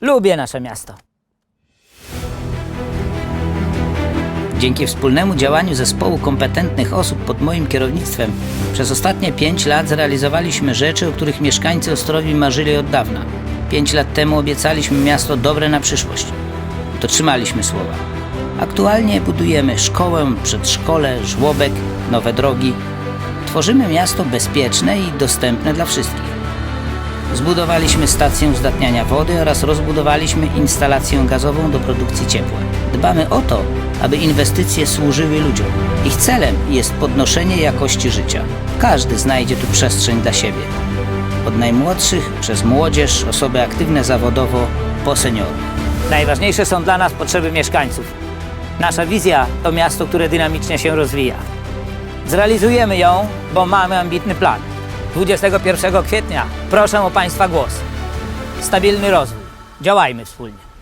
Lubię nasze miasto. Dzięki wspólnemu działaniu zespołu kompetentnych osób pod moim kierownictwem przez ostatnie 5 lat zrealizowaliśmy rzeczy, o których mieszkańcy Ostrowi marzyli od dawna. 5 lat temu obiecaliśmy miasto dobre na przyszłość. Dotrzymaliśmy słowa. Aktualnie budujemy szkołę, przedszkole, żłobek, nowe drogi. Tworzymy miasto bezpieczne i dostępne dla wszystkich. Zbudowaliśmy stację uzdatniania wody oraz rozbudowaliśmy instalację gazową do produkcji ciepła. Dbamy o to, aby inwestycje służyły ludziom. Ich celem jest podnoszenie jakości życia. Każdy znajdzie tu przestrzeń dla siebie. Od najmłodszych przez młodzież, osoby aktywne zawodowo, po seniorów. Najważniejsze są dla nas potrzeby mieszkańców. Nasza wizja to miasto, które dynamicznie się rozwija. Zrealizujemy ją, bo mamy ambitny plan. 21 kwietnia proszę o Państwa głos. Stabilny rozwój. Działajmy wspólnie.